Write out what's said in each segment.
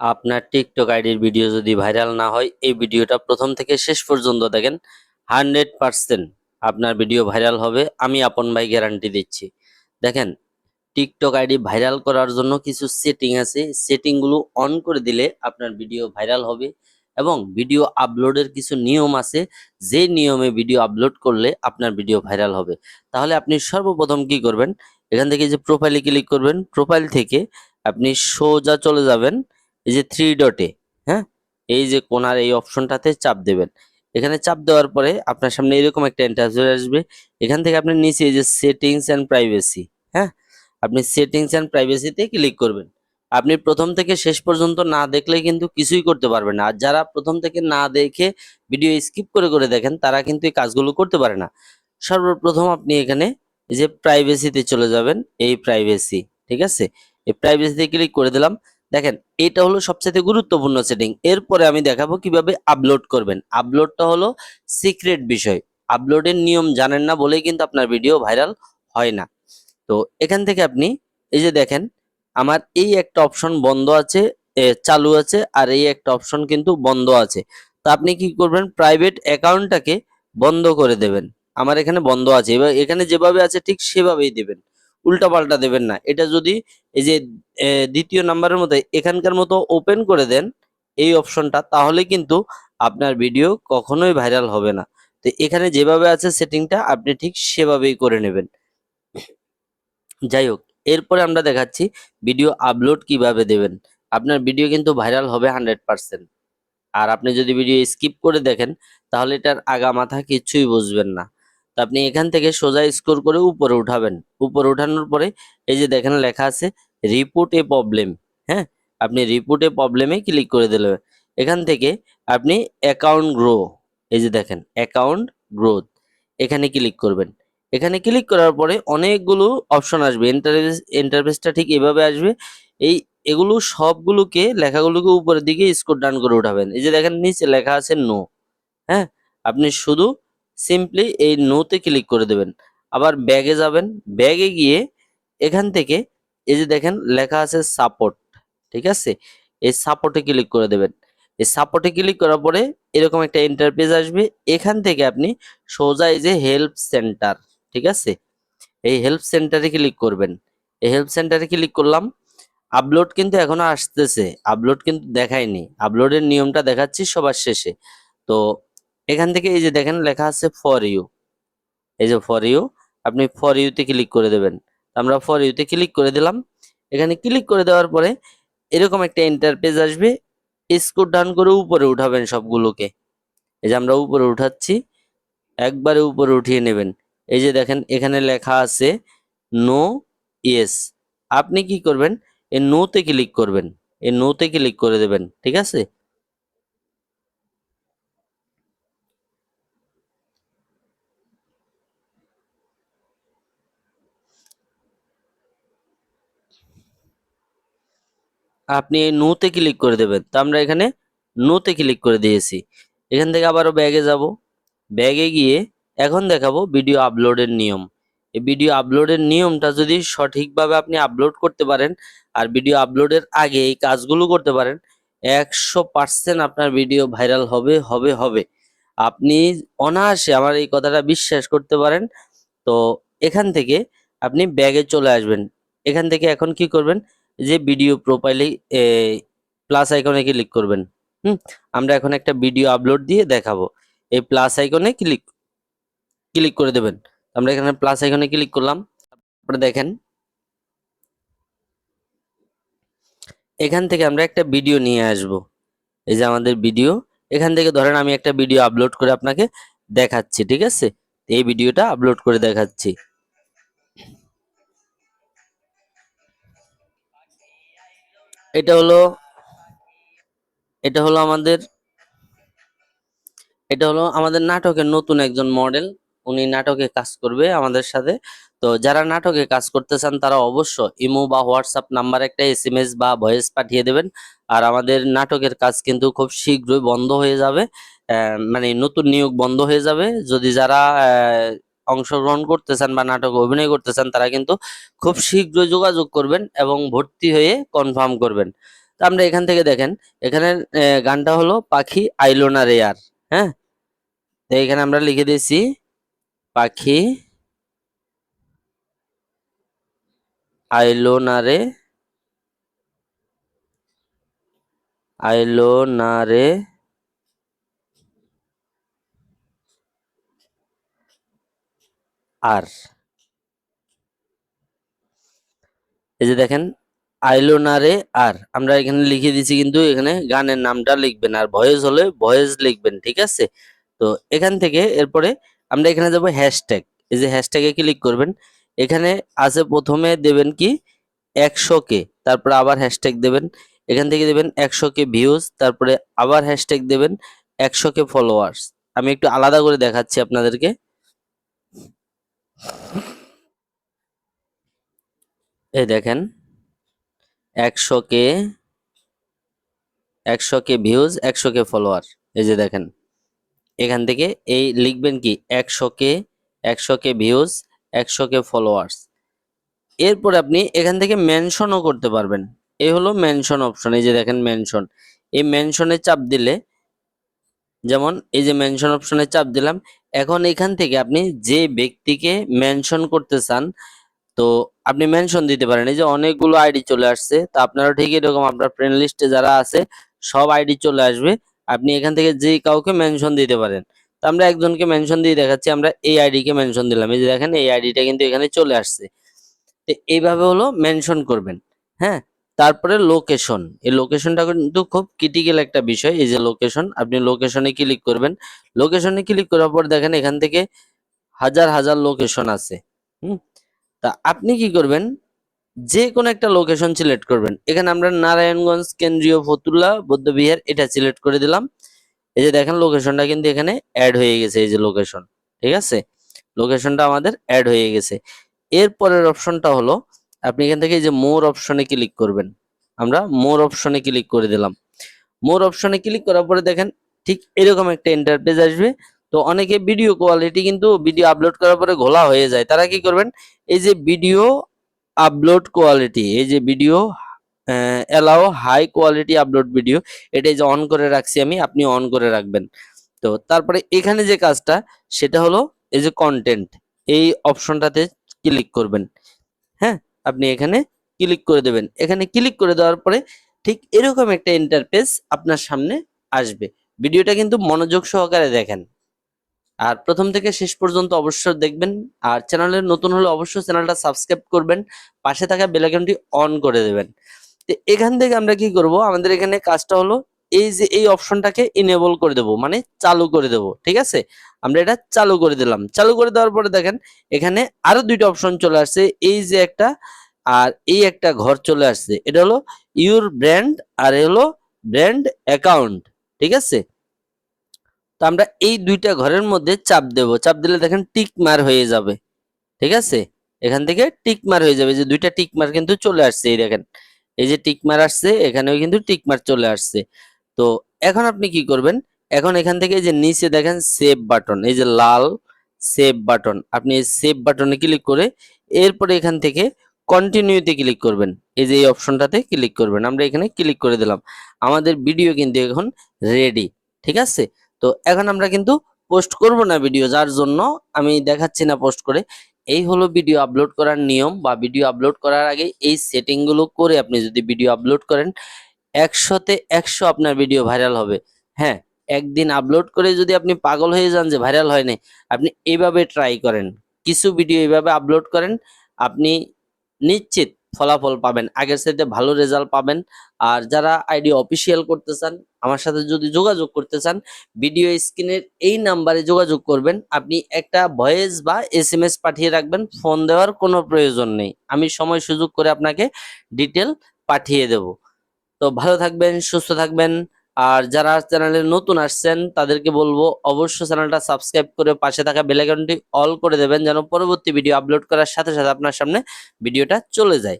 আপনার টিকটক আইডির ভিডিও যদি ভাইরাল না হয়, এই ভিডিওটা প্রথম থেকে শেষ পর্যন্ত দেখেন। হান্ড্রেড পার্সেন্ট আপনার ভিডিও ভাইরাল হবে, আমি আপন ভাই গ্যারান্টি দিচ্ছি। দেখেন টিকটক আইডি ভাইরাল করার জন্য কিছু সেটিং আছে। সেটিংগুলো অন করে দিলে আপনার ভিডিও ভাইরাল হবে এবং ভিডিও আপলোডের কিছু নিয়ম আছে। যে নিয়মে ভিডিও আপলোড করলে আপনার ভিডিও ভাইরাল হবে। তাহলে আপনি সর্বপ্রথম কি করবেন? এখান থেকে যে প্রোফাইলে ক্লিক করবেন প্রোফাইল থেকে আপনি সোজা চলে যাবেন। এই যে থ্রি ডটে হ্যাঁ? এই যে কোনার এই অপশনটাতে চাপ দেবেন। এখানে চাপ দেওয়ার পরে আপনার সামনে এরকম একটা ইন্টারভিউ আসবে। এখান থেকে আপনি নিচে এই যে সেটিংস অ্যান্ড প্রাইভেসি হ্যাঁ? আপনি সেটিংস অ্যান্ড প্রাইভেসিতে ক্লিক করবেন। আপনি প্রথম থেকে শেষ পর্যন্ত না দেখলে কিন্তু কিছুই করতে পারবেন না। আর যারা প্রথম থেকে না দেখে ভিডিও স্কিপ করে করে দেখেন, তারা কিন্তু এই কাজগুলো করতে পারে না। সর্বপ্রথম আপনি এখানে যে প্রাইভেসিতে চলে যাবেন। এই প্রাইভেসি ঠিক আছে? এই প্রাইভেসিতে ক্লিক করে দিলাম। দেখেন, এটা হলো সবচেয়ে গুরুত্বপূর্ণ সেটিং এরপরে আমি দেখাবো কীভাবে আপলোড করবেন। আপলোডটা হলো সিক্রেট বিষয়। আপলোডের নিয়ম জানেন না বলেই কিন্তু আপনার ভিডিও ভাইরাল হয় না। তো এখান থেকে আপনি, এই যে দেখেন, আমার এই একটা অপশন বন্ধ আছে চালু আছে, আর এই একটা অপশন কিন্তু বন্ধ আছে। তো আপনি কি করবেন? প্রাইভেট অ্যাকাউন্টটাকে বন্ধ করে দেবেন। আমার এখানে বন্ধ আছে। এবার এখানে যেভাবে আছে ঠিক সেভাবেই দেবেন। উল্টাপাল্টা দেবেন না। এটা যদি এই যে দ্বিতীয় নাম্বারের মতো এখানকার মতো ওপেন করে দেন এই অপশনটা তাহলে কিন্তু আপনার ভিডিও কখনোই ভাইরাল হবে না। তো এখানে যেভাবে আছে সেটিংটা আপনি ঠিক সেভাবেই করে নেবেন। যাই হোক, এরপরে আমরা দেখাচ্ছি ভিডিও আপলোড কীভাবে দেবেন। আপনার ভিডিও কিন্তু ভাইরাল হবে হান্ড্রেড পার্সেন্ট আর আপনি যদি ভিডিও স্কিপ করে দেখেন, তাহলে এটার আগা মাথা কিছুই বুঝবেন না। তো আপনি এখান থেকে সোজা স্কোর করে উপরে উঠাবেন। উপরে উঠানোর পরে এই যে দেখেন লেখা আছে, রিপোর্ট এ প্রবলেম হ্যাঁ? আপনি রিপোর্ট এ প্রবলেমে ক্লিক করে দিলেন এখান থেকে আপনি অ্যাকাউন্ট গ্রো এই যে দেখেন, অ্যাকাউন্ট গ্রোথ এখানে ক্লিক করবেন। এখানে ক্লিক করার পরে অনেকগুলো অপশন আসবে। ইন্টারভেস ইন্টারভেসটা ঠিক এভাবে আসবে। এই এগুলো সবগুলোকে, লেখাগুলোকে উপরের দিকে স্কোর ডান করে উঠাবেন। এই যে দেখেন, নিচে লেখা আছে নো হ্যাঁ? আপনি শুধু সিম্পলি এই নোতে ক্লিক করে দেবেন। আবার ব্যাগে যাবেন। ব্যাগে গিয়ে এখান থেকে এই যে দেখেন, লেখা আছে সাপোর্ট ঠিক আছে? এই সাপোর্টে ক্লিক করে দেবেন। এই সাপোর্টে ক্লিক করার পরে এরকম একটা ইন্টারপেজ আসবে। এখান থেকে আপনি সোজা এই যে হেল্প সেন্টার ঠিক আছে? এই হেল্প সেন্টারে ক্লিক করবেন। এই হেল্প সেন্টারে ক্লিক করলাম। আপলোড কিন্তু এখনও আসতেছে। আপলোড কিন্তু দেখায়নি। আপলোডের নিয়মটা দেখাচ্ছি সবার শেষে। তো এখান থেকে এই যে দেখেন, লেখা আছে ফর ইউ এই যে ফর ইউ আপনি ফর ইউতে ক্লিক করে দেবেন। আমরা ফর ইউতে ক্লিক করে দিলাম। এখানে ক্লিক করে দেওয়ার পরে এরকম একটা ইন্টারপেজ আসবে। স্কুট ডাউন করে উপরে উঠাবেন সবগুলোকে। এই যে আমরা উপরে উঠাচ্ছি। একবারে উপরে উঠিয়ে নেবেন। এই যে দেখেন, এখানে লেখা আছে নো ইয়েস আপনি কি করবেন? এই নোতে ক্লিক করবেন। এই নোতে ক্লিক করে দেবেন। ঠিক আছে? আপনি নোতে ক্লিক করে দেবেন। তো আমরা এখানে নোতে ক্লিক করে দিয়েছি। এখান থেকে আবারও ব্যাগে যাব। ব্যাগে গিয়ে এখন দেখাবো ভিডিও আপলোডের নিয়ম। এই ভিডিও আপলোডের নিয়মটা যদি সঠিকভাবে আপনি আপলোড করতে পারেন আর ভিডিও আপলোডের আগে এই কাজগুলো করতে পারেন, একশো পার্সেন্ট আপনার ভিডিও ভাইরাল হবে হবে হবে। আপনি অনায়াসে আমার এই কথাটা বিশ্বাস করতে পারেন। তো এখান থেকে আপনি ব্যাগে চলে আসবেন। এখান থেকে এখন কি করবেন? যে ভিডিও প্রোফাইলে প্লাস আইকনে ক্লিক করবেন। হুম? আমরা এখন একটা ভিডিও আপলোড দিয়ে দেখাবো। এই প্লাস আইকনে ক্লিক ক্লিক করে দেবেন। আমরা এখানে প্লাস আইকনে ক্লিক করলাম। তারপরে দেখেন। এখান থেকে আমরা একটা ভিডিও নিয়ে আসব। এই যে আমাদের ভিডিও এখান থেকে ধরেন আমি একটা ভিডিও আপলোড করে আপনাকে দেখাচ্ছি, ঠিক আছে? এই ভিডিওটা আপলোড করে দেখাচ্ছি। এটা হলো এটা হলো আমাদের, এটা হলো আমাদের নাটকের নতুন একজন মডেল। উনি নাটকে কাজ করবে আমাদের সাথে। তো যারা নাটকে কাজ করতে চান, তারা অবশ্য ইমো বা হোয়াটসঅ্যাপ নাম্বার একটা এসএমএস বা ভয়েস পাঠিয়ে দেবেন। আর আমাদের নাটকের কাজ কিন্তু খুব শীঘ্রই বন্ধ হয়ে যাবে। মানে নতুন নিয়োগ বন্ধ হয়ে যাবে। যদি যারা অংশগ্রহণ করতে চান বা নাটকে অভিনয় করতে চান তারা কিন্তু খুব শীঘ্র যোগাযোগ করবেন এবং ভর্তি হয়ে কনফার্ম করবেন। তো আমরা এখান থেকে দেখেন, এখানে গানটা হলো পাখি আইলো না রে আর হ্যাঁ? তো এখানে আমরা লিখে দিয়েছি, পাখি আইলো না রে, আইলো না রে আর। এই যে দেখেন আইলো না আর। আমরা এখানে লিখে দিয়েছি কিন্তু এখানে গানের নামটা লিখবেন আর ভয়েস হলে ভয়েস লিখবেন, ঠিক আছে? তো এখান থেকে এরপরে আমরা এখানে যাব হ্যাশট্যাগ এই যে হ্যাশট্যাগে ক্লিক করবেন। এখানে আছে প্রথমে দেবেন কি? একশো কে তারপরে আবার হ্যাশট্যাগ দেবেন। এখান থেকে দেবেন একশো কে ভিউজ তারপরে আবার হ্যাশট্যাগ দেবেন একশো কে ফলোয়ার্স আমি একটু আলাদা করে দেখাচ্ছি আপনাদেরকে। এই দেখেন, একশো কে একশো কে ভিউজ একশো কে ফলোয়ার এই যে দেখেন, এখান থেকে এই লিখবেন কি, একশো কে একশো কে ভিউজ একশো কে ফলোয়ার্স এরপর আপনি এখান থেকে মেনশনও করতে পারবেন। এই হলো মেনশন অপশন এই যে দেখেন মেনশন এই মেনশনে চাপ দিলে, যেমন এই যে মেনশন অপশনে চাপ দিলাম এখন এখান থেকে আপনি যে ব্যক্তিকে মেনশন করতে চান, তো আপনি মেনশন দিতে পারেন। এই যে অনেকগুলো আইডি চলে আসছে, তো আপনারও ঠিক এরকম আপনার ফ্রেন্ড লিস্টে যারা আছে, সব আইডি চলে আসবে। আপনি এখান থেকে যে কাউকে মেনশন দিতে পারেন, তো আমরা একজনকে মেনশন দিয়ে দেখাচ্ছি, আমরা এই আইডি কে মেনশন দিলাম। এই যে দেখেন, এই আইডিটা কিন্তু এখানে চলে আসছে। তো এইভাবে হলো মেনশন করবেন হ্যাঁ? তারপরে লোকেশন এই লোকেশনটা কিন্তু খুব ক্রিটিক্যাল একটা বিষয়, এই যে লোকেশন আপনি লোকেশনে ক্লিক করবেন। লোকেশনে ক্লিক করার পর দেখেন এখান থেকে হাজার হাজার লোকেশন আছে। হুম? তা আপনি কি করবেন? যে কোনো একটা লোকেশন সিলেক্ট করবেন। এখানে আমরা নারায়ণগঞ্জ, কেন্দ্রীয় ফতুল্লা, বৌদ্ধবিহার, এটা সিলেক্ট করে দিলাম। এই যে দেখেন লোকেশনটা কিন্তু এখানে অ্যাড হয়ে গেছে, এই যে লোকেশন ঠিক আছে? লোকেশনটা আমাদের অ্যাড হয়ে গেছে। এরপরের অপশনটা হলো আপনি এখান থেকে যে মোর অপশনে ক্লিক করবেন। আমরা মোর অপশনে ক্লিক করে দিলাম। মোর অপশনে ক্লিক করার পরে দেখেন, ঠিক এরকম একটা ইন্টারপেজ আসবে। তো অনেকে ভিডিও কোয়ালিটি কিন্তু ভিডিও আপলোড করার পরে ঘোলা হয়ে যায়। তারা কি করবেন? এই যে ভিডিও আপলোড কোয়ালিটি এই যে video allow high quality upload video এটা যে অন করে রাখছি আমি, আপনি অন করে রাখবেন। তো তারপরে এখানে যে কাজটা, সেটা হলো এই যে কন্টেন্ট এই অপশনটাতে ক্লিক করবেন। হ্যাঁ? আপনি এখানে ক্লিক করে দেবেন। এখানে ক্লিক করে দেওয়ার পরে ঠিক এরকম একটা ইন্টারফেস আপনার সামনে আসবে। ভিডিওটা কিন্তু মনোযোগ সহকারে দেখেন। আর প্রথম থেকে শেষ পর্যন্ত অবশ্যই দেখবেন। আর চ্যানেলের নতুন হলে অবশ্যই চ্যানেলটা সাবস্ক্রাইব করবেন। পাশে থাকা বেল আইকনটি অন করে দেবেন। তো এখান থেকে আমরা কি করব? আমাদের এখানে কাজটা হলো এই যে এই অপশনটাকে ইনেবল করে দেব মানে চালু করে দেব, ঠিক আছে? আমরা এটা চালু করে দিলাম। চালু করে দেওয়ার পরে দেখেন, এখানে আরও দুইটা অপশন চলে আসছে। এই যে একটা আর এই একটা ঘর চলে আসছে। এটা হলো ইউর ব্র্যান্ড আর হলো ব্র্যান্ড অ্যাকাউন্ট ঠিক আছে? তো আমরা এই দুইটা ঘরের মধ্যে চাপ দেব। চাপ দিলে দেখেন টিক মার হয়ে যাবে, ঠিক আছে? এখান থেকে টিক মার হয়ে যাবে। যে দুইটা টিক মার কিন্তু চলে আসছে, এই দেখেন। এই যে টিক মার আসছে, এখানেও কিন্তু টিক মার চলে আসছে। তো এখন আপনি কি করবেন? এখন এখান থেকে যে নিচে দেখেন সেভ বাটন এই যে লাল সেভ বাটন আপনি এই সেভ বাটনে ক্লিক করে এরপরে এখান থেকে কন্টিনিউতে ক্লিক করবেন। এই যে এই অপশনটাতে ক্লিক করবেন। আমরা এখানে ক্লিক করে দিলাম। আমাদের ভিডিও কিন্তু এখন রেডি ঠিক আছে? তো এখন আমরা কিন্তু পোস্ট করব না ভিডিও যার জন্য আমি দেখাচ্ছি না পোস্ট করে। এই হলো ভিডিও আপলোড করার নিয়ম বা ভিডিও আপলোড করার আগে এই সেটিংগুলো করে আপনি যদি ভিডিও আপলোড করেন একশোতে একশো আপনার ভিডিও ভাইরাল হবে। হ্যাঁ একদিন আপলোড করে যদি আপনি পাগল হয়ে যান যে ভাইরাল হয় নাই আপনি এইভাবে ট্রাই করেন। কিছু ভিডিও এইভাবে আপলোড করেন, আপনি নিশ্চিত ফলাফল পাবেন, আগের সাথে ভালো রেজাল্ট পাবেন। আর যারা আইডি অফিসিয়াল করতে চান, আমার সাথে যদি যোগাযোগ করতে চান ভিডিও স্ক্রিনের এই নাম্বারে যোগাযোগ করবেন। আপনি একটা ভয়েস বা এস এম এস পাঠিয়ে রাখবেন ফোন দেওয়ার কোনো প্রয়োজন নেই। আমি সময় সুযোগ করে আপনাকে ডিটেল পাঠিয়ে দেব। তো ভালো থাকবেন, সুস্থ থাকবেন। আর যারা চ্যানেলে নতুন আসছেন, তাদেরকে বলব অবশ্যই চ্যানেলটা সাবস্ক্রাইব করে পাশে থাকা বেল আইকনটি অল করে দেবেন, যেন পরবর্তী ভিডিও আপলোড করার সাথে সাথে আপনার সামনে ভিডিওটা চলে যায়।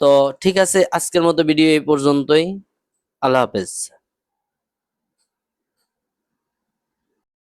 তো ঠিক আছে, আজকের মতো ভিডিও এই পর্যন্তই। আল্লাহ হাফেজ।